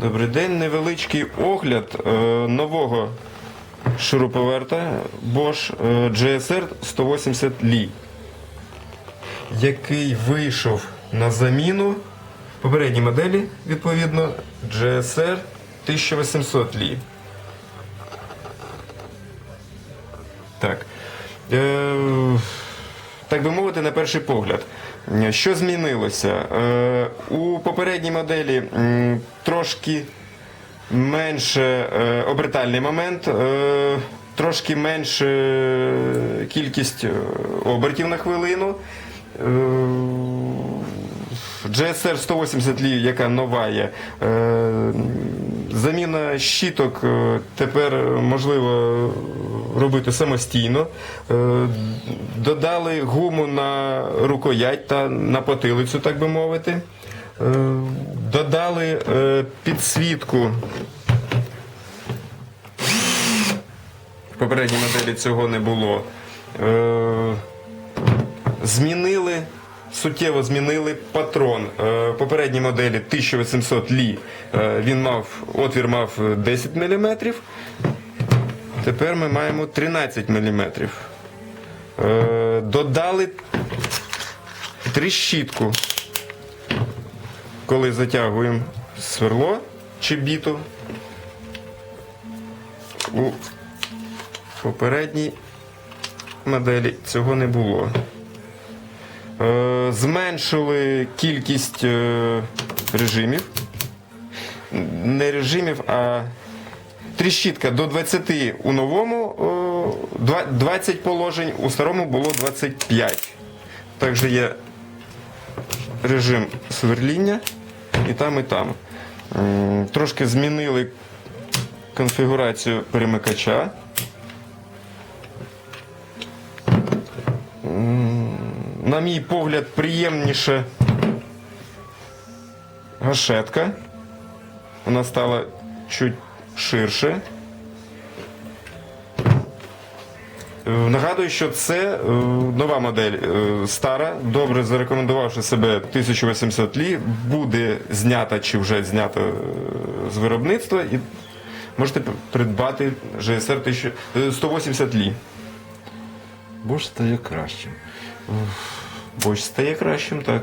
Добрий день. Невеличкий огляд е, нового шуруповерта Bosch е, GSR 180 Li, який вийшов на заміну попередній моделі, відповідно, GSR 1800 Li. Так. Так би мовити, на перший погляд. Що змінилося? Е, у попередній моделі трошки менше е, обертальний момент, е, трошки менше кількість обертів на хвилину. GSR 180 Li, яка нова є, заміна щіток е, тепер можливо робити самостійно. Е, Додали гуму на рукоять та на потилицю, так би мовити. Е, Додали е, підсвітку. В попередній моделі цього не було. Змінили, суттєво змінили патрон. Попередній моделі 1800 Лі він мав, отвір мав 10 мм. Тепер ми маємо 13 мм. Е, Додали тріщітку, коли затягуємо сверло чи біту. У попередній моделі цього не було. Е, Зменшили кількість е, режимів. Не режимів, а тріщітка до 20 у новому, 20 положень, у старому було 25. Також є режим сверління і там, і там. Трошки змінили конфігурацію перемикача. на мій погляд, приємніше гашетка. Вона стала чуть ширше. Е, Нагадую, що це е, нова модель е, стара, добре зарекомендувавши себе 1800 лі, буде знята чи вже знята з виробництва і можете придбати GSR 1000 е, 180 лі. Бош стає кращим. Боч стає кращим, так.